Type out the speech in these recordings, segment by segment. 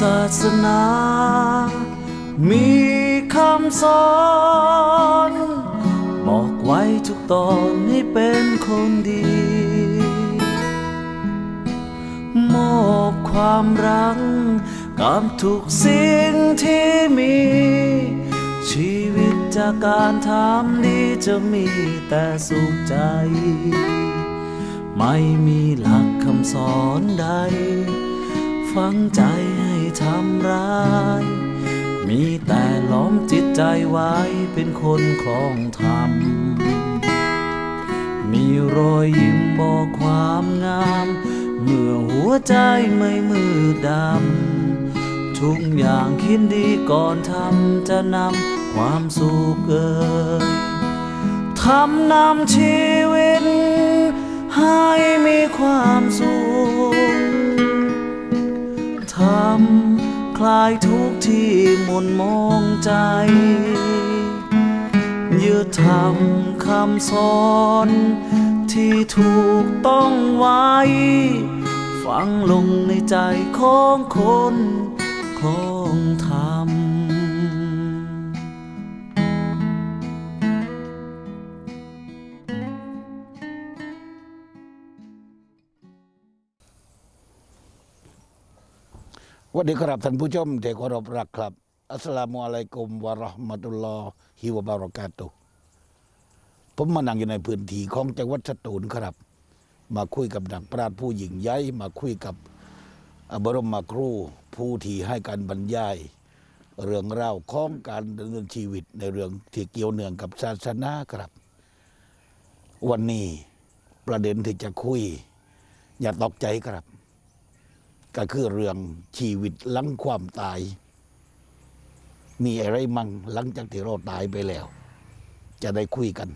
ศาสนา มีคำสอน บอกไว้ทุกตอนให้เป็นคนดี มอบความรักกับทุกสิ่งที่มี ชีวิตจากการทำดีจะมีแต่สุขใจ ไม่มีหลักคำสอนใด ฝังใจ ทำร้าย มีแต่ล้อมจิตใจไว้เป็นคนคลองธรรม มีรอยยิ้มบอกความงาม เมื่อหัวใจไม่มืดดำ ทุกอย่างคิดดีก่อนทำจะนำความสุขเอ่ยทำนำชีวิตให้มีความสุข ทำคลายทุกที่หมุนมองใจยึดทำคำสอน ที่ถูกต้องไว้ ฝังลงในใจของคนคลองธรรม วัสดีครับท่านผู้ชมที่เคารพรักครับ อัสลามุอะลัยกุมวะราะห์มะตุลลอฮิวะบารอกาตุผมมานั่งอยู่ในพื้นที่ของจังหวัดสตูลครับ มาคุยกับนักปราชญ์ผู้หญิงใหญ่มาคุยกับอบรมครูผู้ที่ให้การบรรยาย เรื่องราวของการดำเนินชีวิตในเรื่องที่เกี่ยวเนื่องกับศาสนาครับ วันนี้ประเด็นที่จะคุย อย่าตกใจครับ ก็คือเรื่องชีวิตหลังความตาย มีอะไรมั่งหลังจากที่เราตายไปแล้ว จะได้คุยกัน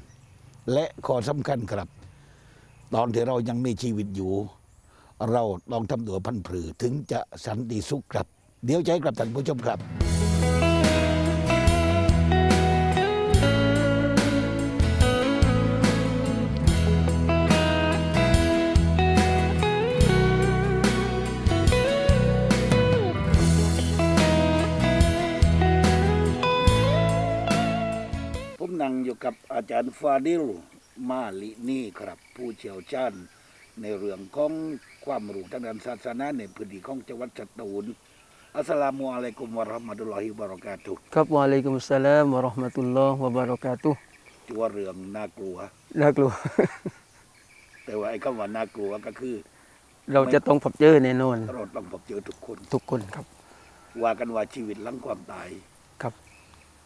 และข้อสำคัญครับ ตอนที่เรายังมีชีวิตอยู่ เราต้องทำตัวพันผือถึงจะสันติสุขครับ เดี๋ยวใจกลับท่านผู้ชมครับ กับอาจารย์ฟาดิลมาลินี่ครับ ผู้เชี่ยวชาญในเรื่องของความรู้ทางด้านศาสนาในพื้นที่ของจังหวัดสตูลอัสสลามุอะลัยกุมวะเราะห์มะตุลลอฮิวะบารอกาตุฮ์ครับวะอะลัยกุมุสสลามวะเราะห์มะตุลลอฮ์วะบารอกาตุฮ์ที่ว่าเรื่องน่ากลัว น่ากลัว แต่ว่าไอ้คำว่าน่ากลัวก็คือ เราจะต้องพบเจอแน่นอนเราต้องพบเจอทุกคน ทุกคนครับ ว่ากันว่าชีวิตหลังความตายครับ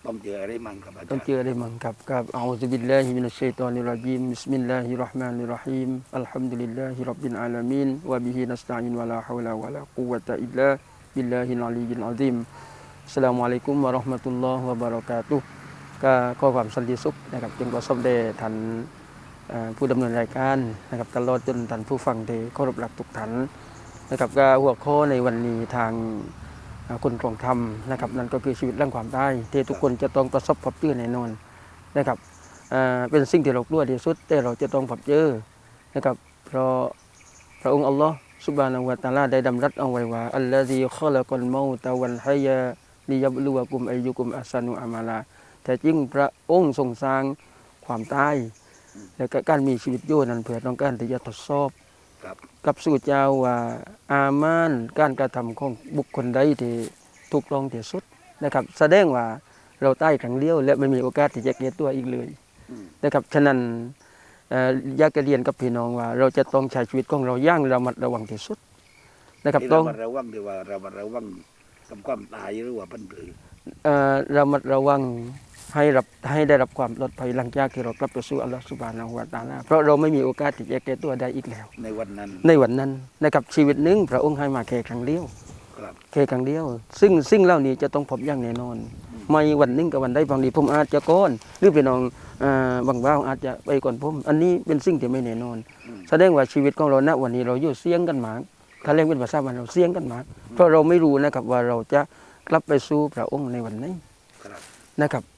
ต้องเจออะไรมั่งครับอาต้องจารเจย์อได้มั้งครับครับอัลลอฮฺบิลลาฮิมินัชชัยฏอนิรรจีมบิสมิลลาฮิรราะห์มานิรราะฮีมอัลฮัมดุลิลลาฮิร็อบบิลอาลามีนวะบิฮินัสตะอีนวะลาฮาวลาวะลากุวะตะอิลลาบิลลาฮิลอาลียิลอะซีมอัสลามุอะลัยกุมวะเราะห์มะตุลลอฮ์วะบารอกาตุฮ์ก็ขอความสันติสุขนะครับจึงประสบแด่ท่านผู้ดำเนินรายการนะครับตลอดจนท่านผู้ฟังที่เคารพรักทุกท่านนะครับก็หัวข้อในวันนี้ทางอ่า คนครองธรรมนะครับนั่นก็คือชีวิตเรื่องความตายที่ทุกคนจะต้องประสบพบเจอแน่นอนนะครับเป็นสิ่งที่เรากลัวที่สุดแต่เราจะต้องพบเจอนะครับเพราะพระองค์อัลลอฮ์สุบานะวะตาลาได้ดำรัสเอาไว้ว่าอัลลอฮีขอละกัลเมาตะวันฮายาลิยับลุวะกุมอายุกุมอัสานุอามาลาแต่จริงพระองค์ทรงสร้างความตายและก็การมีชีวิตอยู่นั้นเพื่อต้องการที่จะทดสอบ กับสู่เจ้าว่าอามานการกระทำของบุคคลใดที่ถูกต้องที่สุดนะครับ แสดงว่าเราใต้ครั้งเดียวและไม่มีโอกาสที่จะเกลียดตัวอีกเลยอืมนะครับฉะนั้นเอ่ออยากจะเรียนกับพี่น้องว่า เราจะต้องใช้ชีวิตของเราอย่างระมัดระวังที่สุดนะครับที่ต้เราองมาระวังดีว่าเรามาระวังกับความตายหรือว่าพันผือเอ่อระมัดระวัง ให้รับให้ได้รับความปลอดภัยหลังจากที่เรากลับไปสู่อัลลอฮฺสุบานะฮูวะตะอาลาเพราะเราไม่มีโอกาสที่จะแก้ตัวได้อีกแล้ว ในวันนั้น ในวันนั้นนะครับชีวิตหนึ่งพระองค์ให้มาแค่ครั้งเดียวครับแค่ครั้งเดียว ซึ่งสิ่งเหล่านี้จะต้องพบอย่างแน่นอน ไม่วันหนึงกับวันใดบางทีผมอาจจะก้อน หรือพี่น้องอ่าบางว่าวอาจจะไปก่อนผม อันนี้เป็นสิ่งที่ไม่แน่นอนอืมแสดงว่าชีวิตของเราณวันนี้เราอยู่เสี่ยงกันมากถ้าเรียกเป็นภาษาบ้านเราเสี่ยงกันมากเพราะเราไม่รู้นะครับว่าเราจะกลับไปสู่พระองค์ในวันไหนี้ครับนะครับเพราะ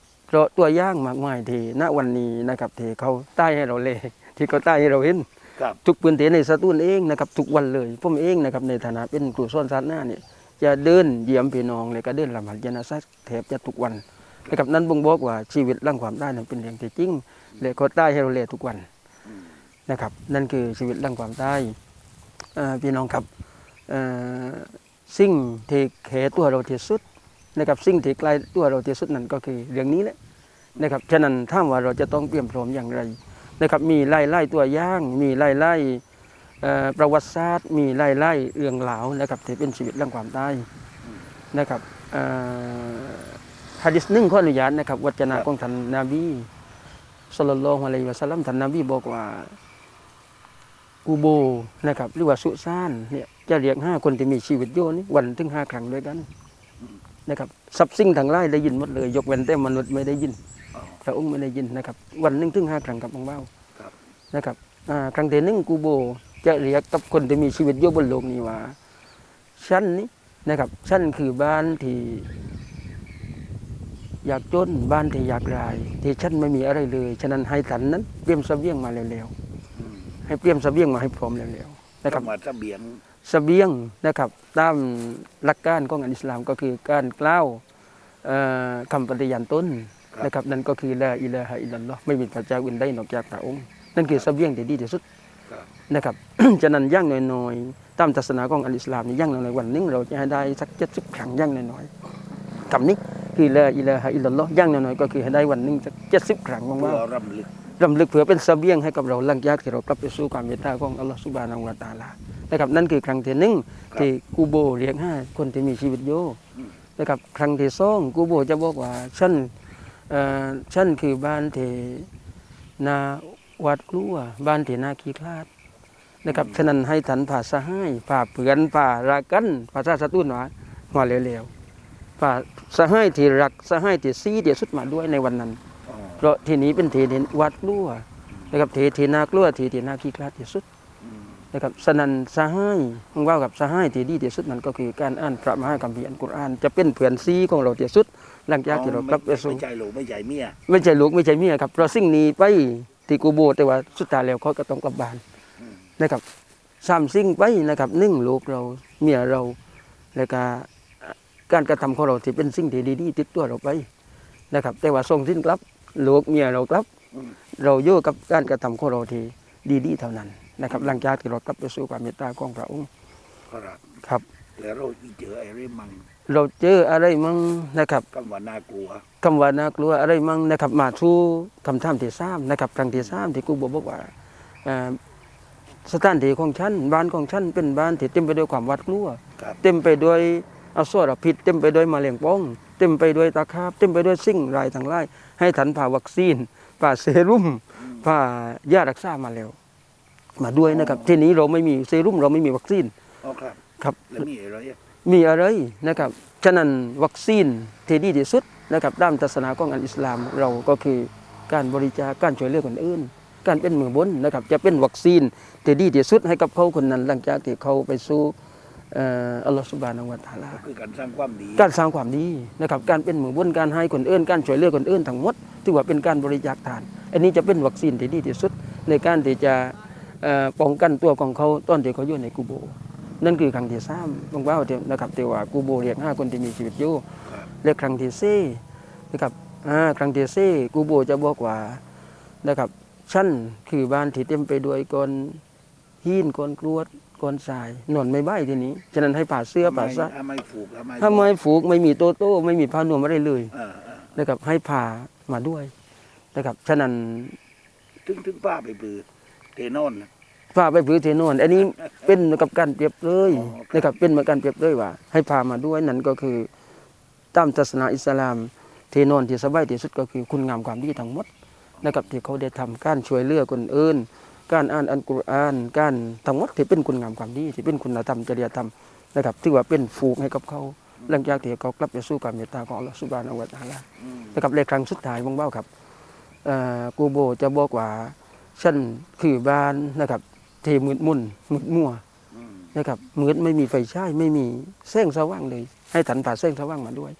ตัวอย่างมากมายที่ณวันนี้นะครับที่เขาใต้ให้เราเลยที่เขาใต้ให้เราเห็นครับทุกพื้นที่ในสตูลเองนะครับทุกวันเลยผมเองนะครับในฐานะเป็นครูสอนศาสนาเนี่ยจะเดินเยี่ยมพี่น้องเลยก็เดินละหมาดยานาซักแทบจะทุกวันนะครับนั้นบ่งบอกว่าชีวิตร่างความได้นั้นเป็นเรื่องที่จริงและเขาได้ให้เราเลทุกวันนะครับ นั่นคือชีวิตร่างความได้เอ่อพี่น้องครับเอ่อสิ่งที่แขตัวเราที่สุด นะครับสิ่งที่ใกล้ตัวเราที่สุดนั่นก็คือเรื่องนี้แหละนะครับฉะนั้นถ้าว่าเราจะต้องเตรียมพร้อมอย่างไรนะครับมีไล่ไล่ตัวย่าง มีไล่ไล่ประวัติศาสตร์ มีไล่ไล่เรื่องรานะครับที่เป็นชีวิตร่างความได้นะครับอ่อฮะดิษหนึ่งข้ออนุญาตนะครับวัจนะของท่านนบีสุลลัลลอฮุอะลัยวะสัลลัมท่านนบีบอกว่ากูโบนะครับหรือว่าสุสานเนี่ยจะเรียกห้าคนที่มีชีวิตอยู่นี่วันถึงห้าครั้งด้วยกัน นะครับทรัพย์สิ่งทางไล่ได้ยินหมดเลย ยกเว้นแต่มนุษย์ไม่ได้ยินพระองค์ไม่ได้ยินนะครับ วันหนึ่งถึงห้าครั้งกับของเบ้าครับนะครับอ่าครั้งที่หนึ่งกูโบจะเรียกกับคนที่มีชีวิตอยู่บนโลกนี้ว่าชั้นนี้นะครับชั้นคือบ้านที่อยากจนบ้านที่อยากราย ที่ชั้นไม่มีอะไรเลย ฉะนั้นให้สันนั้นเตรียมเสบียงมาเร็วๆให้เตรียมเสบียงมาให้พร้อมเร็วๆนะครับมาเสบียง เสบียงนะครับตามหลักการของอันอิสลามก็คือการกล่าวเอ่อคำปฏิญาณต้นนะครับนั่นก็คือละอิลาฮะอิลลัลลอฮ์ไม่มีพระเจ้าอื่นใดนอกจากพระองค์ นั่นคือเสบียงที่ดีที่สุดครับนะครับฉะนั้นย่างน้อยๆตามศาสนาของอันอิสลามนี่ย่างน้อยๆวันหนึงเราจะให้ได้สักเจ็ดสิบครั้งย่างน้อยๆคำนี้คือละอิลาฮะอิลลัลลอฮ์ย่างน้อยๆก็คือให้ได้วันหนึงสักเจ็ดสิบครั้งเพื่ว่าอรำลึกรำลึกเผื่อเป็นเสบียงให้กับเราหลังจากที่เรากลับไปสู่ความเมตตาของอัลลอฮฺสุบานาละตาลา นะครับนั่นคือครั้งที่หนึ่งที่กูโบเรียกห้าคนที่มีชีวิตอยู่นะครับครั้งที่สองกูโบจะบอกว่าฉันเอ่อฉันคือบ้านที่นาวัดกลัวบ้านที่นาขี้คลาดนะครับฉะนั้นให้ทันผ่าสะให้ผ่าเผือนผ่ารักกันภาษาสตุนว่าหัวเร็วๆผ่าสะให้ที่รักสะให้ที่ซีที่สุดมาด้วยในวันนั้นอ๋อเพราะทีนี้เป็นทีที่วัดกลัวนะครับทีที่น่ากลัวทีที่น่าขี้คลาดที่สุดอืม นะครับสนันสหายมึงว่ากับสหายที่ดีที่สุดนั่นก็คือการอ่านพระมหาคัมภีร์อัลกุรอานจะเป็นเพื่อนซีของเราที่สุด หลังจากที่เรากลับไปสู่ไม่ใช่ลูกไม่ใช่เมียไม่ใช่ลูกไม่ใช่เมียครับเพราะสิ่งนี้ไปที่กูโบแต่ว่าสุดท้ายแล้วเขาก็ต้องกลับบ้านนะครับสามสิ่งไปนะครับหนึ่งลูกเราเมียเราแล้วก็การกระทำของเราที่เป็นสิ่งที่ดีๆติดตัวเราไปนะครับ แต่ว่าส่งสิ้นกลับลูกเมียเรากลับ เราอยู่กับการกระทำของเราที่ดีๆเท่านั้น นะครับหลังจากที่เรากลับไปสู่ความเมตตาของพระองค์ครับครับ แล้วเราอีเจอไอ้เรื่องมังเราเจออะไรมั่งนะครับคำว่าน่ากลัวคำว่าน่ากลัวอะไรมั่งนะครับ มาสู่คำถามที่สามนะครับครั้งที่สามที่กูบอกบอกว่าเอ่อสถานที่ของฉันบ้านของฉันเป็นบ้านที่เต็มไปด้วยความหวาดกลัวครับเต็มไปด้วยอสรพิษเต็มไปด้วยแมลงป้อง เต็มไปด้วยตะขาบเต็มไปด้วยสิ่งรายทั้งหลายให้ทันผ่าวัคซีนผ่าเซรุ่มผ่ายารักษามาแล้ว มาด้วยนะครับทีนี้เราไม่มีเซรุ่มเราไม่มีวัคซีนอ๋อครับครับแล้วมีอะไรอะมีอะไรนะครับฉะนั้นวัคซีนที่ดีที่สุดนะครับด้านศาสนาของอันอิสลามเราก็คือการบริจาคการช่วยเหลือคนอื่น การเป็นมือบนนะครับจะเป็นวัคซีนที่ดีที่สุดให้กับเขาคนนั้น หลังจากที่เขาไปสู่เอ่ออัลลอฮฺสุบานะฮูวะตะอาลาคือการสร้างความดีการสร้างความดีนะครับการเป็นมือบนการให้คนอื่นการช่วยเหลือคนอื่นทั้งหมดถือว่าเป็นการบริจาคทาน อันนี้จะเป็นวัคซีนที่ดีที่สุดในการที่จะเอ่อ ป้องกันตัวของเขาตอนที่เขาอยู่ในกูโบ นั่นคือครั้งที่สามบางว่าเดียวนะครับแต่ว่ากูโบเรียกห้าคนที่มีชีวิตอยู่ครับและครั้งที่สี่นะครับอ่าครั้งที่สี่กูโบจะบอกว่านะครับชั้นคือบ้านที่เต็มไปด้วยก้อนหินก้อนกรวดก้อนทรายนอนไม่ใบทีนี้ ฉะนั้นให้ผ่าเสื้อผ่าซะทำไมผูกทำไมถ้าไม่ฝูกไม่มีโตโต้ไม่มีผ้านวมอะไรเลยเออเออนะครับให้ผ่ามาด้วยนะครับฉะนั้นถึงถึงป้าไปปือเทนอนนะผ่าไปผือเทนวนอันนี้เป็นเหมือนกับการเปรียบเลยอ๋อครับ นะครับเป็นเหมือนการเปรียบเลยว่า ให้ผ่ามาด้วยนั่นก็คือตามศาสนาอิสลามเทนอนที่สบายที่สุดก็คือคุณงามความดีทั้งหมดนะครับที่เขาได้ทำการช่วยเหลือคนอื่นการอ่านอัลกุรอานการทั้งหมดที่เป็นคุณงามความดีที่เป็นคุณธรรมจริยธรรมนะครับถือว่าเป็นฟูกให้กับเขาหลังจากที่เขากลับไปสู่ความเมตตาของอัลลอฮฺสุบานะฮูวะตะอาลา อืมนะครับเลขครั้งสุดท้ายบ้างเบ้าครับเอ่อกูโบจะบอกว่า ฉันคือบ้านนะครับ เทมืดมุนมืดมัวอืมนะครับมืดไม่มีไฟฉายไม่มีแสงสว่างเลย ให้ถันผ่าแสงสว่างมาด้วย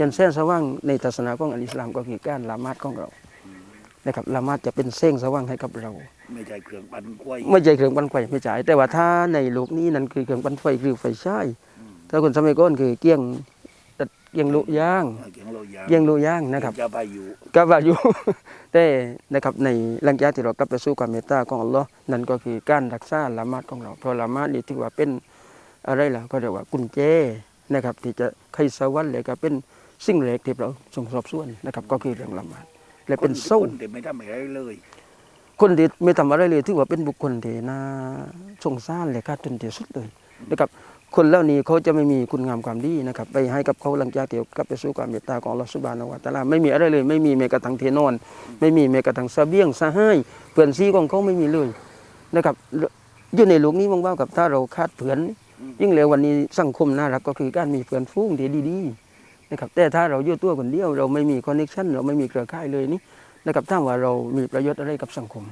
ยันแสงสว่างในศาสนาของอัลอิสลามก็คือการละหมาดของเรานะครับละหมาดจะเป็นแสงสว่างให้กับเรา ไม่ใช่เครื่องปั่นกล้วยไม่ใช่เครื่องปั่นไฟไม่ใช่แต่ว่าถ้าในโลกนี้นั่นคือเครื่องปั่นไฟคือไฟฉายถถ้าคนสมัยก่อนคือเกี้ยงตัด เกี้ยงลุย่างเกียงโลยางเกี้ยงลุย่างนะครับจะไปอยู่ก็ว่าอยู่แต่นะครับในหลังจากที่เรากลับไปสู่ความเมตตาของอัลลอฮ์นั่นก็คือการรักษาละหมาดของเราเพราะละหมาดนี่ถือว่าเป็นอะไรล่ะก็เรียกว่ากุญแจนะครับที่จะไขสวรรค์เลยก็เป็นสิ่งเล็กที่เราส่งสอบส่วนนะครับก็คือเรื่องละหมาดและเป็นโซ่คนแต่ไม่ทำอะไรเลย คนที่ไม่ทำอะไรเลยถือว่าเป็นบุคคลที่น่าสงสารเลยค่ะจนที่สุดเลยนะครับ คนเหล่านี้เขาจะไม่มีคุณงามความดีนะครับไปให้กับเขาหลังจากที่กลับไปสู่ความเมตตาของอัลลอฮฺสุบานะฮูวะตะอาลาไม่มีอะไรเลย ไม่มีแม้กระทั่งเทนอน ไม่มีแม้กระทั่งเสบียงสหายเพื่อนซีของเขาไม่มีเลยนะครับอยู่ในโลกนี้มองว่ากับถ้าเราคาดเพื่อนยิ่งเร็ววันนี้สังคมน่ารักก็คือการมีเพื่อนฟูงที่ดีๆนะครับแต่ถ้าเราอยู่ตัวคนเดียวเราไม่มีคอนเนคชันเราไม่มีเครือข่ายเลยนี่นะครับถ้าว่าเรามีประโยชน์อะไรกับสังคม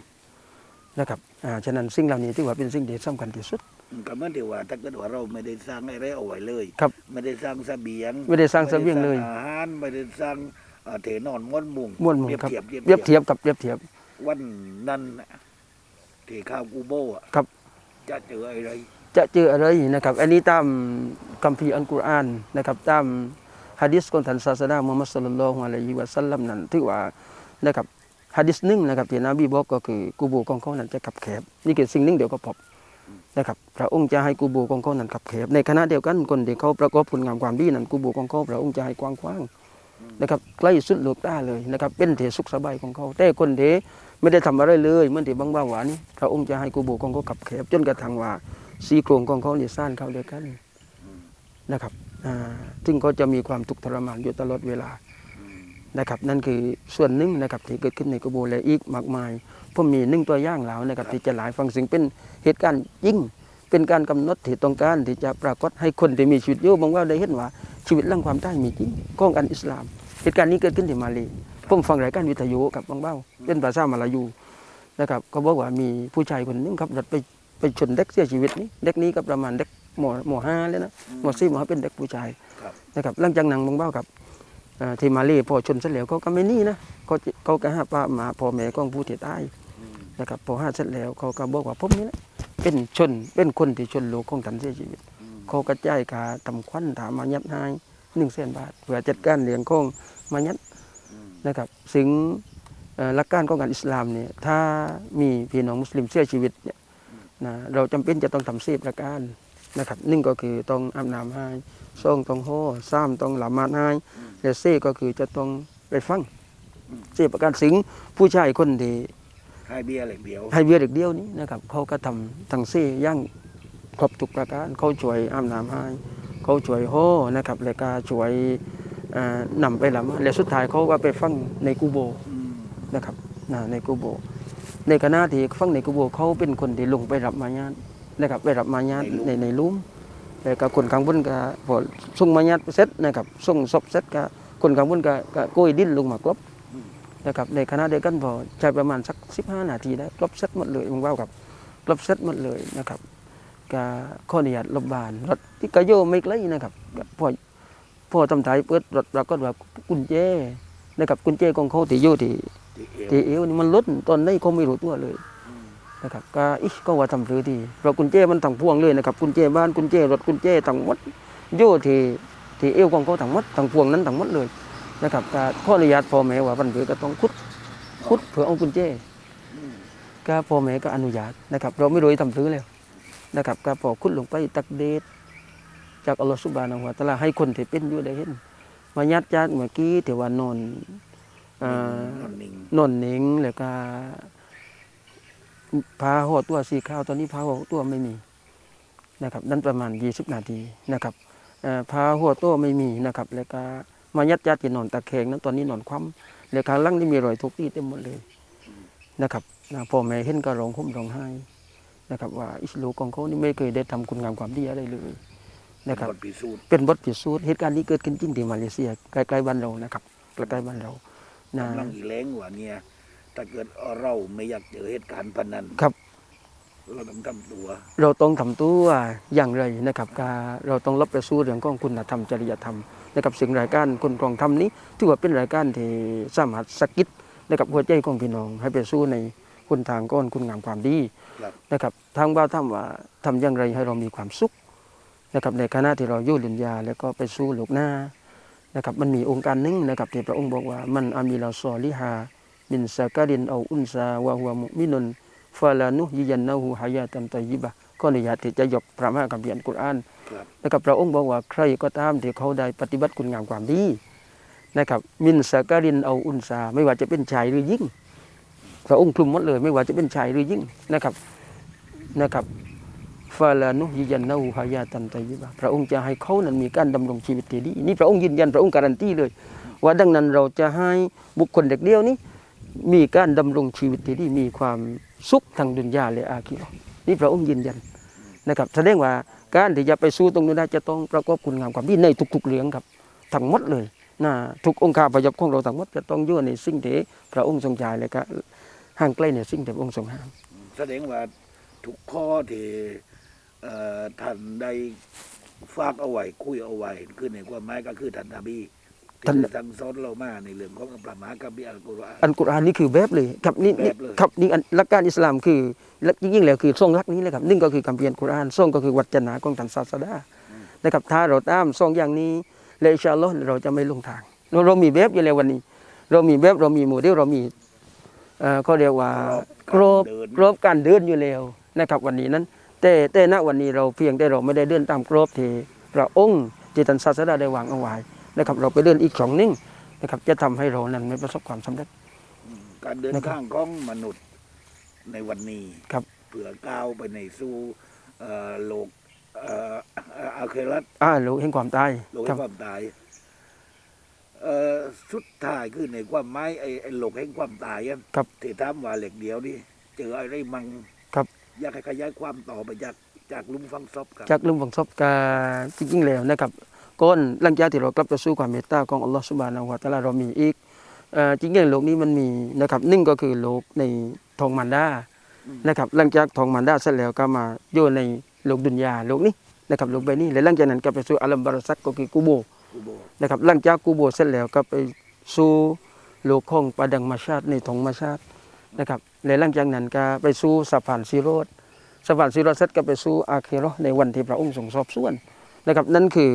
นะครับอ่าฉะนั้นสิ่งเหล่านี้ถือว่าเป็นสิ่งที่สำคัญที่สุด ก็เหมื่อนที่ว่าถ้าเกิดว่าเราไม่ได้สร้างอะไรเอาไว้เลยครับไม่ได้สร้างเสบียงไม่ได้สร้างเสบียงเลยไม่ได้สร้างอาหารไม่ได้สร้างเอ่อเถนอนม้วนมุงม้วนหมุนเปรียบครับเทียบเปรียบเทียบกับเปรียบเทียบ วันนั้นน่ะที่ข้าวกูโบอะครับ จะเจออะไร จะเจออะไรนะครับ อันนี้ตามคัมภีร์อัลกุรอานนะครับ ตามฮะดิษของท่านศาสดามุฮัมมัดศ็อลลัลลอฮุอะลัยฮิวะซัลลัมนั้นถือว่านะครับฮะดิษหนึ่งนะครับที่นบีบอกก็คือกูโบของเขานั้นจะขับแคบนี่คือสิ่งหนึ่งเดียวก็พบ นะครับพระองค์จะให้กูโบของเขานั้นขับแคบในขณะเดียวกันคนที่เขาประกอบคุณงามความดีนั้นกูโบของเขาพระองค์จะให้กว้างขวางนะครับใกล้สุดโลกตาเลยนะครับเป็นเถสุขสบายของเขาแต่คนที่ไม่ได้ทำอะไรเลยเมื่อที่บางบ้าหวานี่พระองค์จะให้กูโบของเขาขับแคบจนกระทั่งว่าสีโครงของเขาเนี่ยสั้นเขาเดียวกันนะครับซึ่งเขาจะมีความทุกข์ทรมานอยู่ตลอดเวลานะครับนั่นคือส่วนหนึ่งนะครับที่เกิดขึ้นในกระโบและอีกมากมาย ผมมีหนึ่งตัวอย่างแล้วนะครับที่จะหลายฟังสิ่งเป็นเหตุการณ์ยิ่งเป็นการกำหนดที่ต้องการที่จะปรากฏให้คนที่มีชีวิตอยู่บางว่าได้เห็นว่าชีวิตหลังความตายมีจริงของอันอิสลาม เหตุการณ์นี้เกิดขึ้นที่มาเลผมฟังรายการวิทยุกับบางเบ้าเป็นภาษามาลายูนะครับเขาบอกว่ามีผู้ชายคนหนึงขับรถไปไปชนเด็กเสียชีวิตนี่เด็กนี้ก็ประมาณเด็กหมอหมอห้าเลยนะหมอสี่หมอห้าเป็นเด็กผู้ชายครับนะครับหลังจากนั้นบางเบ้ากับอ่าที่มาเลพอชนเสร็จแล้วเขาก็ไม่หนี่นะเขาจะเขาก็หาป้ามาพ่อแม่ของผู้ที่ตาย นะครับพอห้าเสร็จแล้วเขาก็บอกว่าผมนี่แหละเป็นชนเป็นคนที่ชนลูกของท่านเสียชีวิต เขาก็จ่ายค่าทำควันถามมายัดให้หนึ่งแสนบาทเพื่อจัดการเลี้ยงของมายัดนะครับซึ่งเอ่อหลักการของการอิสลามเนี่ยถ้ามีพี่น้องมุสลิมเสียชีวิตเนี่ยนะเราจำเป็นจะต้องทำสีประการนะครับหนึ่งก็คือต้องอาบน้ำให้สองต้องโห่สามต้องละหมาดให้และสี่ก็คือจะต้องไปฟังสี่ประการสิงผู้ชายคนที่ ให้เบี้ยเหล็กเดียวให้เวียเด็กเดียวนี้นะครับเขาก็ทำทั้งสี่อย่างครบทุกประการเขาช่วยอาบน้ำให้เขาช่วยโห่นะครับแล้วก็ช่วยเอ่อนำไปละหมาดและสุดท้ายเขาก็ไปฟังในกูโบอืมนะครับนะในกูโบ ในคณะที่ฟังในกูโบเขาเป็นคนที่ลงไปรับมายาตนะครับไปรับมายาตในในหลุ่มแล้วก็คนข้างบนก็พอส่งมายาตเสร็จนะครับส่งศพเสร็จก็คนข้างบนก็ก็โกยดินลงมากลบ นะครับในคณะเดียวกันพอใช้ประมาณสัก 15 นาทีได้กลบเสร็จหมดเลยมึงว่ากับกลบเสร็จหมดเลยนะครับก็ข้ออนุญาตรบบานรถที่กระโยไม่ไกลนะครับก็พอพอทำถ่ายเปิดรถปรากฏว่ากุญแจนะครับกุญแจของเขาที่อยู่ที่ที่เอวที่เอวนี่มันลดตอนนี้เขาไม่รู้ตัวเลยนะครับก็อิก็ว่าทำหรือดีเพราะกุญแจมันทั้งพวงเลยนะครับกุญแจบ้านกุญแจรถกุญแจทั้งหมดโย่ที่ที่เอวของเขาทั้งหมดทั้งพวงนั้นทั้งหมดเลย นะครับก็ขออนุญาตพ่อแม่ว่าวันเบือก็ต้องคุดคุดเพื่อเอากุญแจก็พ่อแม่ก็อนุญาตนะครับ เราไม่รู้จะทำหรือแล้วนะครับก็พอคุดลงไปตักเดชจากอัลลอฮฺสุบานะฮูวะตะอาลาให้คนที่เป็นอยู่ได้เห็นมายัดจากเมื่อกี้ที่ว่านอนอ่านอนนิ่งนนหนิงแล้วก็พาหัวตัวสีขาวตอนนี้พาหัวตัวไม่มีนะครับนั่นประมาณ 20 นาทีนะครับเอ่อพาหัวตัวไม่มีนะครับ แล้วก็ มายัดยัดที่นอนตะแคงนั้นตอนนี้นอนคว่ำแล้วข้างหล่างนี่มีรอยทุกที่เต็มหมดเลยนะครับนะพ่อแม่เห็นก็ร้องห่มร้องไห้นะครับ ว่าอิสลูกของเขานี่ไม่เคยได้ทำคุณงามความดีอะไรเลยนะครับบทพิสูจน์เป็นบทพิสูจน์เหตุการณ์นี้เกิดขึ้นจริงที่มาเลเซียใกล้ๆบ้านเรานะครับใกล้ๆบ้านเรานะกำลังอีแรงว่าเนี่ยถ้าเกิดเราไม่อยากเจอเหตุการณ์พันนั้นครับเราต้องทำตัว เราต้องทำตัวอย่างไรนะครับการเราต้องรับประสู้เรื่องของคุณธรรมจริยธรรม นะครับสิ่งรายการคนกรองธรรมนี้ถือว่าเป็นรายการที่สามารถสะกิดนะครับหัวใจของพี่น้องให้ไปสู้ในคุณทางก้อนคุณงามความดีครับนะครับทางบ้าวทำว่าทำอย่างไรให้เรามีความสุขนะครับในขณะที่เราอยู่ดุนยาแล้วก็ไปสู้โลกหน้านะครับมันมีองค์การหนึงนะครับที่พระองค์บอกว่ามันอามีลาซอลิฮามินซากาดินเอาอุนซาวะฮุวะมุมินุนฟาลานุยิยันนะฮูฮายาตันตอยยิบะก็อนุญาตที่จะยกพระมหาคัมภีร์อัลกุรอาน ครับนะครับพระองค์บอกว่าใครก็ตามที่เขาได้ปฏิบัติคุณงามความดีนะครับ มินสากาลินเอาอุนซาไม่ว่าจะเป็นชายหรือหญิงพระองค์คลุมหมดเลย ไม่ว่าจะเป็นชายหรือหญิงนะครับนะครับฟาลานุยยันนาอูฮายาตันตยิบะพระองค์จะให้เขานั้นมีการดำรงชีวิตที่ดีนี่พระองค์ยืนยันพระองค์การันตีเลย ว่าดังนั้นเราจะให้บุคคลเด็กเดียวนี้มีการดำรงชีวิตที่ดีมีความสุขทางดุนยาและอาคิเราะห์นี่พระองค์ยืนยันนะครับแสดงว่า การที่จะไปสู้ตรงนี้ได้จะต้องประกอบคุณงามความดีในทุกๆเรื่องครับทั้งหมดเลยนะทุกองค์การประยบของเราทั้งหมดจะต้องอยู่ในสิ่งที่พระองค์ทรงใจเลยและก็ห่างไกลในสิ่งที่พระองค์ทรงห้ามแสดงว่าทุกข้อที่ท่านได้ฝากเอาไว้คุยเอาไว้คือในความหมายก็คือท่านทาบี ที่จะทั้งสอนเรามาในเรื่องของพระมหาคัมภีร์อัลกุรอานอันกุรอานนี่คือแบบเลยครับนี่นี่แบบเลยครับนี่อันหลักการอิสลามคือและยิ่งๆแล้วคือทรงหลักนี้เลยครับหนึ่งก็คือคัมภีร์อัลกุรอานทรงก็คือวัจนะของท่านศาสดานะครับถ้าเราตามทรงอย่างนี้และอินชาอัลลอฮ์เราจะไม่ลงทางเราเรามีแบบอยู่แล้ววันนี้ เรามีแบบเรามีโมเดลเรามีเอ่อก็เรียกว่ากรอบกรอบการเดินอยู่แล้วนะครับวันนี้นั้น แต่แต่ณวันนี้เราเพียงแต่เราไม่ได้เดินตามกรอบที่พระองค์ที่ท่านศาสดาได้วางเอาไว้ นะครับเราไปเดินอีกช่องหนึงนะครับจะทำให้เรานั้นไม่ประสบความสำเร็จ การเดินนะครับทางของมนุษย์ในวันนี้ครับเพื่อก้าวไปในสู่เอ่อโลกเอ่ออาเครัตอ่าโลกแห่งความตายโลกคแห่รับงความตายเอ่อสุดท้ายคือในความหมายไอ้ไอ้โลกแห่งความตายอะครับที่ถามว่าเหล็กเดียวนี่เจออะไรมังครับ อยากให้ขยายความต่อไปจากจากหลุมฟังซบครับจากลุมฝังศพกาจริงๆแล้วนะครับ ก้อนหลังจากที่เรากลับไปสู่ความเมตตาของอัลลอฮฺสุบานาหัวตะอาลาเรามีอีกเอ่อจริงๆโลกนี้มันมีนะครับหนึ่งก็คือโลกในทองมันดานะครับหลังจากทองมันดาเสร็จแล้วก็มาโยนในโลกดุนยาโลกนี้นะครับโลกใบนี้และหลังจากนั้นก็ไปสู่อัลลัมบารัซักก็คือกูโบกูโบนะครับหลังจากกูโบเสร็จแล้วก็ไปสู่โลกของปาดังมาชาติในทองมาชาตินะครับและหลังจากนั้นก็ไปสู่สะพานซีโรดสะพานซีโรดเสร็จก็ไปสู่อาเคโรห์ในวันที่พระองค์ทรงสอบสวน นะครับนั่นคือ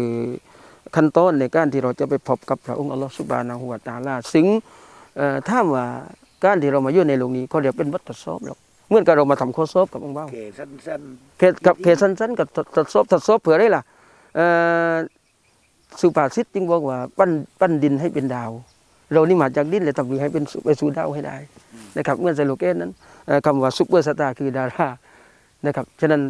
ขั้นตอนในการที่เราจะไปพบกับพระองค์อัลลอฮฺสุบานาหัวตะอาลาซึ่งเอ่อถ้ามว่าการที่เรามาอยู่ในโลกนี้ก็เรียกเป็นวัดทดสอบหรอกเหมื่อนกับเรามาทำข้อสอบกับองค์เบ้าเคสั้นเคสกับเคสสั้นๆกับทดทดสอบทดสอบเผื่อได้ล่ะเอ่อสุภาษิตจึงบอกว่าปั้นปั้นดินให้เป็นดาว เรานี่มาจากดินเลยทำให้เป็นสู่ไปสู่ดาวให้ได้นะครับเมื่อสโลแกนนั้นเอ่อคำว่าซุปเปอร์สตาร์คือดารา นะครับ ฉะนั้น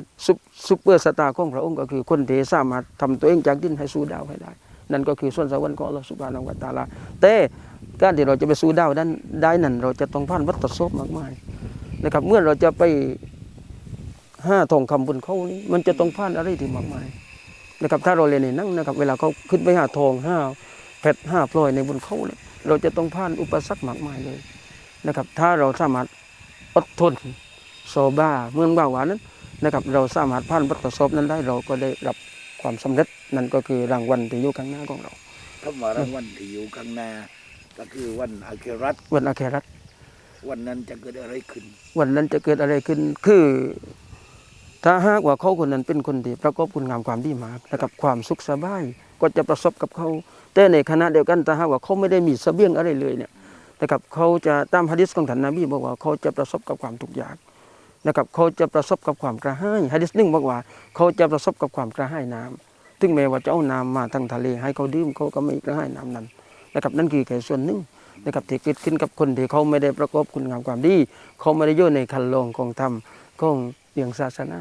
ซุปเปอร์สตาร์ของพระองค์ก็คือคนที่สามารถทำตัวเองจากดินให้สู่ดาวให้ได้ นั่นก็คือส่วนสวรรค์ของอัลลอฮฺสุบฮานาหูวะตะอาลาแต่การที่เราจะไปสู่ดาวนั้นได้นั้นเราจะต้องผ่านวัฏสอบมากมายนะครับ เมื่อเราจะไปห้าทองคำบนเขานี่มันจะต้องผ่านอะไรที่มากมายนะครับถ้าเราเรียนในนั่งนะครับ เวลาเขาขึ้นไปหาทองห้าเพชรห้าพลอยในบนเขาเนี่ยเราจะต้องผ่านอุปสรรคมากมายเลยนะครับ ถ้าเราสามารถอดทน โซบ้าเมืองบ้าหวานนั้นนะครับเราสามารถผ่านวัฏสอบนั้นได้เราก็ได้รับความสำเร็จนั่นก็คือรางวัลที่อยู่ข้างหน้าของเราๆคำว่ารางวัลที่อยู่ข้างหน้า ก็คือวันอาเครัตวันอาเครัตวันนั้นจะเกิดอะไรขึ้น วันนั้นจะเกิดอะไรขึ้นคือ ถ้าหากว่าเขาคนนั้นเป็นคนดีประกอบคุณงามความดีมากนะครับความสุขสบายก็จะประสบกับเขาแต่ในขณะเดียวกันถ้าหากว่าเขาไม่ได้มีเสบียงอะไรเลยเนี่ยนะครับเขาจะตามฮะดิษของท่านนบีบอกว่าเขาจะประสบกับความทุกข์ยาก นะครับเขาจะประสบกับความกระหายฮะดิษนึ่งบอกว่า เขาจะประสบกับความกระหายน้ำถึงแม้ว่าจะเอาน้ำมาทางทะเล ให้เขาดื่มเขาก็ไม่กระหายน้ำนั้นนะครับนั่นคือแค่ส่วนหนึ่งนะครับที่เกิดขึ้นกับคนที่เขาไม่ได้ประกอบคุณงามความดี เขาไม่ได้อยู่ในคันลองของธรรมของเรื่องศาสนา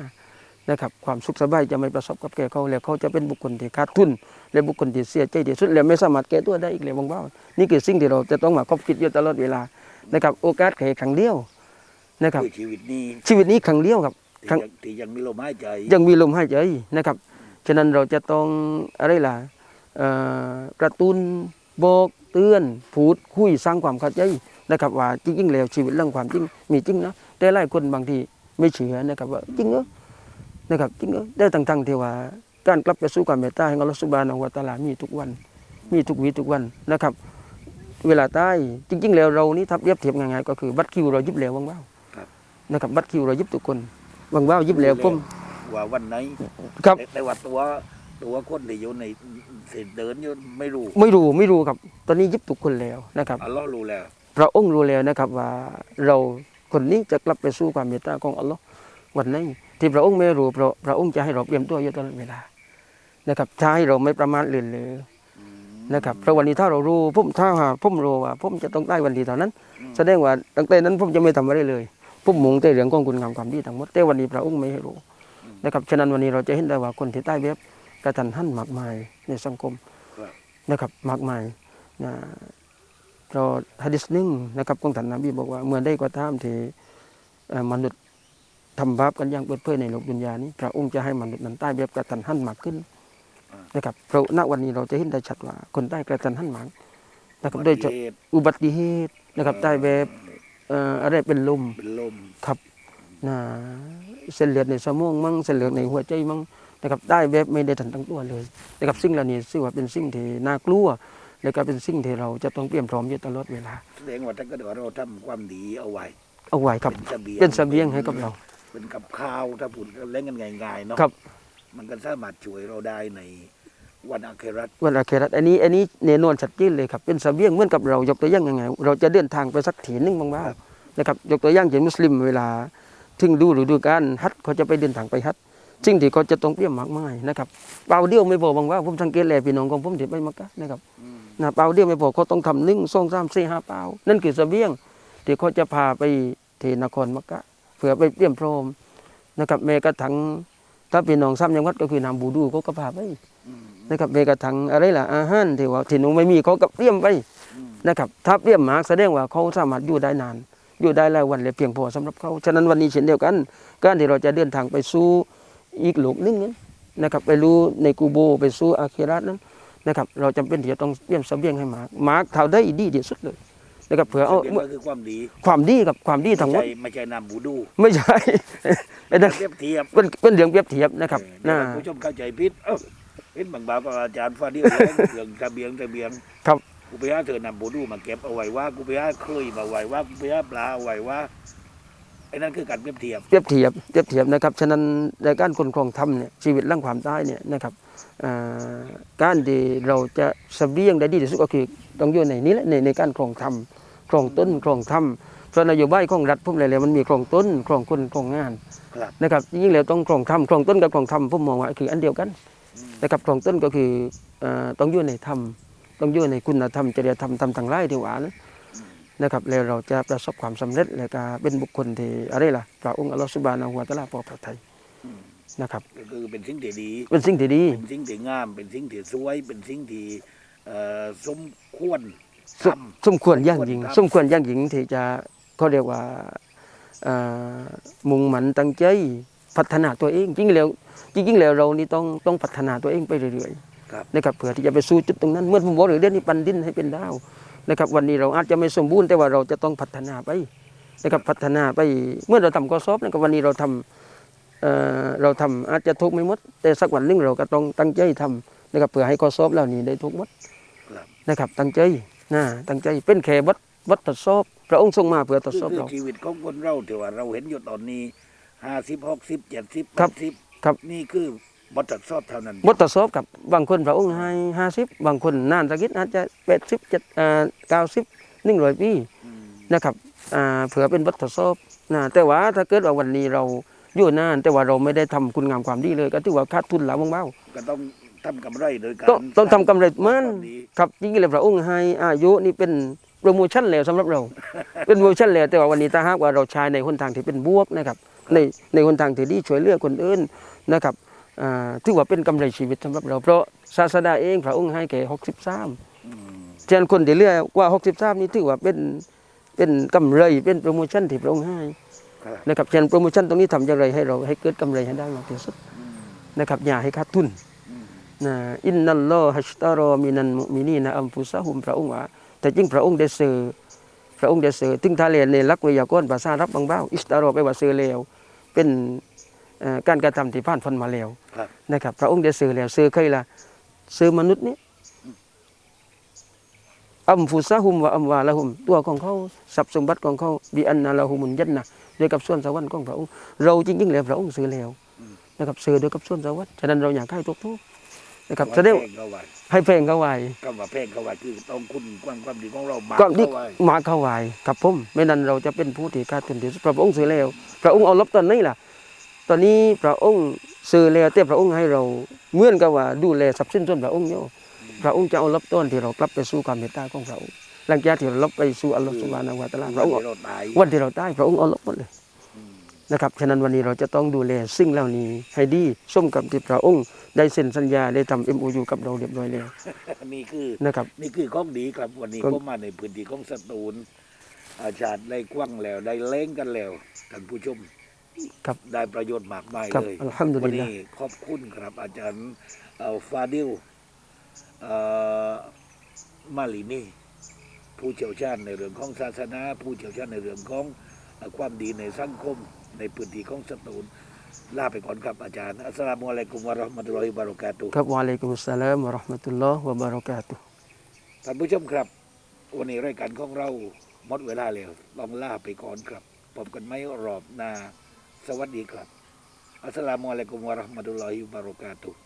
นะครับความสุขสบายจะไม่ประสบกับแก่เขาแล้วเขาจะเป็นบุคคลที่ขาดทุน และบุคคลที่เสียใจที่สุดและไม่สามารถแก้ตัวได้อีกเลยบางบ้านี่คือสิ่งที่เราจะต้องมาคบคิดอยู่ตลอดเวลานะครับโอกาสแค่ครั้งเดียว นะครับคือชีวิตนี้ชีวิตนี้ครั้งเดียวครับที่ครั้งยังที่ยังมีลมหายใจ ยังมีลมหายใจนะครับ ฉะนั้นเราจะต้องอะไรล่ะเอ่อกระตุ้นบอกเตือนพูดคุยสร้างความเข้าใจนะครับว่าจริงๆแล้วชีวิตเรื่องความจริงมีจริงนะแต่หลายคนบางทีไม่เชื่อนะครับว่าจริงเหรอนะครับจริงก็ได้ต่างๆที่ว่าการกลับไปสู่ความเมตตาแห่งอัลลอฮฺสุบานะฮูวะตะอาลามีทุกวัน มีทุกวีทุกวันนะครับ เวลาตายจริง ๆ แล้วเรานี่ทับเรียบเทียบง่ายๆก็คือบัตรคิวเรายิบแล้วว่างเบ้าครับ นะครับบัตรคิวเรายิบทุกคนว่างเบ้ายิบแล้วผมว่าวันไหนครับแต่ว่าตัวตัวคนที่อยู่ในเส้นเดินอยู่ไม่รู้ ไม่รู้ไม่รู้ครับ ตอนนี้ยิบทุกคนแล้วนะครับอัลเลอฮ์รู้แล้วพระองค์รู้แล้วนะครับว่าเราคนนี้จะกลับไปสู่ความเมตตาของอัลลอฮ์วันนี้ที่พระองค์ไม่รู้พระพระองค์จะให้เราเตรียมตัวอยู่ตลอดเวลานะครับจะให้เราไม่ประมาทเลินเลยนะครับเพราะวันนี้ถ้าเรารู้ผมถ้าหากผมรู้ว่าผมจะต้องได้วันดีเท่านั้น แสดงว่าตั้งแต่นั้นผมจะไม่ทำอะไรเลย ผมมุ่งแต่เรื่องของคุณงามความดีทั้งหมดแต่วันนี้พระองค์ไม่ให้รู้นะครับฉะนั้นวันนี้เราจะเห็นได้ว่าคนที่ใต้เว็บกระทันหันมากมายในสังคมครับนะครับมากมายนะเราฮะดิษหนึ่งนะครับของท่านนบีบอกว่าเมื่อได้ก็ตามที่เอ่อมนุษย์ทำบาปกันอย่างเปิดเผยในโลกดุนยานี้พระองค์จะให้มนุษย์นั้นใต้แบบกระทันหันมากขึ้นนะครับเพราะณวันนี้เราจะเห็นได้ชัดว่าคนใต้กระทันหันมากนะครับโดยเฉพาะเหตุอุบัติเหตุนะครับใต้แบบ เอ่ออะไรเป็นลมเป็นลมครับนะเส้นเลือดในสมองมั่งเส้นเลือดในหัวใจมั่งนะครับได้แบบไม่ได้ทันตั้งตัวเลยนะครับสิ่งเหล่านี้ซึ่งว่าเป็นสิ่งที่น่ากลัวและก็เป็นสิ่งที่เราจะต้องเตรียมพร้อมอยู่ตลอดเวลาแสดงว่าถ้าเกิดว่าเราทำความดีเอาไว้ เอาไว้ครับเป็นเสบียงเป็นเสบียงให้กับเรา เป็นกับข้าวถ้าพูดเล่นกันง่ายๆเนาะครับ มันก็สามารถช่วยเราได้ใน วันอาเคราตวันอาเครัตอันนี้อันนี้แน่นอนชัดเจนเลยครับเป็นเสบียงเหมือนกับเรายกตัวอย่างยังไง เราจะเดินทางไปสักถิ่นหนึงบางบ้านะครับยกตัวอย่างเช่นมุสลิมเวลาถึงดูฤดูกาลฮัจญ์เขาจะไปเดินทางไปฮัจญ์สิ่งที่เขาจะต้องเตรียมมากมายนะครับเปล่าเดียวไม่พอบางว่าผมสังเกตแลพี่น้องของผมที่ไปมักกะนะครับนะเปล่าเดียวไม่พอเขาต้องทำหนึ่งสองสามสี่ห้าเปล่านั่นคือเสบียงที่เขาจะพาไปที่นครมักกะเพื่อไปเตรียมพร้อมนะครับแม้กระทั่งถ้าพี่น้องซ้ำยังวัดก็คือน้ำบูดูเขาก็พาไป นะครับแม้กระทั่งอะไรล่ะอาหารที่ว่าที่หนูไม่มีเขาก็เตรียมไปนะครับถ้าเตรียมมากแสดงว่าเขาสามารถอยู่ได้นาน อยู่ได้หลายวันเลยเพียงพอสำหรับเขาฉะนั้นวันนี้เช่นเดียวกัน การที่เราจะเดินทางไปสู่อีกโลกหนึงนั้นนะครับไปรู้ในกูโบไปสู่อาคิรัตนั้นนะครับเราจำเป็นที่จะต้องเตรียมเสบียงให้มากมากเท่าได้ดีที่สุดเลยนะครับเผื่อเอาเสบียงก็คือความดีความดีกับความดีทั้งหมไม่ดใช่ไม่ใช่นำบูดู ไม่ใช่ไอ้นั่นเทียบเทียบเป็นเป็นเรื่องเปรียบเทียบนะครับเออนะเดี๋ยวผู้ชมเข้าใจผิด เอ้าเห็นบางบางก็อาจารย์ฟาเดียวร้องเรื่องเสบียงเสบียงครับกูไปหาเธอนำบูดูมาเก็บเอาไว้ว่ากูไปหาเคยมาไว้ว่ากูไปหาปลาเอาไว้ว่าไอ้นั่นคือการเปรียบเทียบเปรียบเทียบเปรียบเทียบนะครับฉะนั้นในการคนครองธรรมเนี่ยชีวิตร่างความตายเนี่ยนะครับอ่าการที่เราจะเสบียงได้ดีที่สุดก็คือต้องอยู่ในนี้แหละในในการครองธรรมครองต้นครองธรรมเพราะนโยบายของรัฐพุ่มเลยเลยมันมีครองต้นครองคนครองงานครับนะครับยิ่งแล้วต้องครองธรรมครองต้นกับครองธรรมผมมองว่าคืออันเดียวกัน นะครับครองต้นก็คือเอ่อต้องอยู่ในธรรมต้องอยู่ในคุณธรรมจริยธรรมธรรมทางไร่ที่หวานนะครับแล้วเราจะประสบความสำเร็จและก็เป็นบุคคลที่อะไรล่ะพระองค์อัลลอฮฺสุบานะฮูวะตะอาลาพอพระทัยนะครับก็คือเป็นสิ่งที่ดี เป็นสิ่งที่ดี เป็นสิ่งที่งาม เป็นสิ่งที่สวย เป็นสิ่งที่เอ่อสมควรสทมสมควรอย่างยิ่งทำสมควรอย่างยิ่งที่จะเขาเรียกว่าเอ่อมุ่งหมันตั้งใจพัฒนาตัวเองจริงๆแล้ว จริงๆแล้วเรานี่ต้องต้องพัฒนาตัวเองไปเรื่อยๆครับนะครับเพื่อที่จะไปสู่จุดตรงนั้นเมื่อผมบอกเรื่องนี้ปันดินให้เป็นดาวนะครับวันนี้เราอาจจะไม่สมบูรณ์แต่ว่าเราจะต้องพัฒนาไปนะครับพัฒนาไปเมื่อเราทำข้อสอบนะครับวันนี้เราทำเอ่อเราทำอาจจะทุกไม่หมด แต่สักวันหนึงเราก็ต้องตั้งใจทำนะครับเพื่อให้ข้อสอบเหล่านี้ได้ทุกหมดครับนะครับตั้งใจนะตั้งใจเป็นแค่วัดวัดทดสอบ พระองค์ทรงมาเพื่อทดคือสอบคือเราชีวิตของคนเราที่ว่าเราเห็นอยู่ตอนนี้ห้าสิบหกสิบเจ็ดสิบครับสิบ ครับ นี่คือบททดสอบเท่านั้นบททดสอบกับบางคนพระองค์ให้ห้าสิบบางคนนานสักนิดอาจจะแปดสิบเจ็ดเก้าสิบหนึ่งร้อยปีอืมนะครับอ่าเผื่อเป็นบททดสอบนะแต่ว่าถ้าเกิดว่าวันนี้เราอยู่นานแต่ว่าเราไม่ได้ทำคุณงามความดีเลย ก็ถือว่าขาดทุนหลายมากก็ต้องทำกำไรโดยการต้องต้องทำกำไรมันควาดีๆครับจริงๆแล้วพระองค์ให้อายุนี่เป็นโปรโมชั่นแล้วสำหรับเรา เป็นโปรโมชั่นแล้วแต่ว่าวันนี้ถ้าหากว่าเราใช้ในหนทางที่เป็นบวกนะครับ ในในหนทางที่ดีช่วยเหลือคนอื่นนะครับอ่าถือว่าเป็นกำไรชีวิตสำหรับเราเพราะศาสดาเองพระองค์ให้แก่หกสิบสามอืมฉะนั้นคนที่เหลือกว่าหกสิบสามนี่ถือว่าเป็นเป็นกำไรเป็นโปรโมชั่นที่พระองค์ให้ครับนะครับฉะนั้นโปรโมชั่นตรงนี้ทำอย่างไรให้เราให้เกิดกำไรให้ได้มากที่สุดอืมนะครับอย่าให้ขาดทุนอืมนะอินนัลลอฮัชตารอมินันมุมินีนะอัมฟุซะฮุมพระองค์ว่าแต่จริงพระองค์ได้เสือพระองค์ได้เสือถึงทาเรียนในลักวิยากรภาษารับบางเบ้าอิสตารอไปลว่าเสือแล้ว เป็นเอ่อการกระทำที่ผ่านพ้นมาแล้วครับนะครับ พระองค์ได้เสือแล้วเสือเคยละเสือมนุษย์นี้อัมฟุซะฮุมวะอัมวาละฮุม ตัวของเขาทรัพย์สมบัติของเขาบิอันนาละฮุมุนยันนะด้วยกับส่วนสวรรค์ของพระองค์เราจริงๆแล้วพระองค์เสือแล้วนะครับเสือด้วยกับส่วนสวรรค์ฉะนั้นเราอยากให้ทุกทุกนะครับแสดงแพงเข้าไว้ ให้เพลงเขาไว้คำว่าแพงเข้าไว้คือต้องคุณความความดีของเรามาก็ดีเข้าไว้มาเข้าไว้ครับผมไม่นั้นเราจะเป็นผู้ที่ขาดทุนที่สุดพระองค์ซื้อแล้วพระองค์เอาลบตอนนี้ล่ะ ตอนนี้พระองค์ซื้อแล้วแต่พระองค์ให้เราเหมือนกับว่าดูแลทรัพย์สินส่วนพระองค์เนี่ยพระองค์จะเอาลบต้นที่เรากลับไปสู่ความเมตตาของพระองค์หลังจากที่เราลบไปสู่อัลลอฮฺสุบฮานะฮูวะตะอาลาพระองค์เราตายวันที่เราตายพระองค์เอาลบหมดเลยอืมนะครับฉะนั้นวันนี้เราจะต้องดูแลสิ่งเหล่านี้ให้ดีส้มกับที่พระองค์ ได้เซ็นสัญญาได้ทำ MOU กับเราเรียบร้อยแล้วนี่คือนะครับนี่คือของดีครับวันนี้ครับผมมาในพื้นที่ของสตูลอาจารย์ได้กว้างแล้วได้เล้งกันแล้วท่านผู้ชมครับได้ประโยชน์มากมายครับเลยอัลฮัมดุวัลิลลานี้ห์ขอบคุณครับ อาจารย์เอ่อฟาดิลเอ่อมาลีนี่ผู้เชี่ยวชาญในเรื่องของศาสนา ผู้เชี่ยวชาญในเรื่องของเอ่อความดีในสังคมในพื้นที่ของสตูล ลาไปก่อนครับอาจารย์อัสสลามุอะลัยกุมวะเราะห์มะตุลลอฮิวะบะเราะกาตุฮ์ครับวะอะลัยกุมุสสลามวะเราะห์มะตุลลอฮ์วะบะเราะกาตุฮ์ท่านผู้ชมครับ วันนี้รายการของเราหมดเวลาแล้วต้องลาไปก่อนครับพบกันไม่รอบหน้าสวัสดีครับอัสสลามุอะลัยกุมวะเราะห์มะตุลลอฮิวะบะเราะกาตุฮ์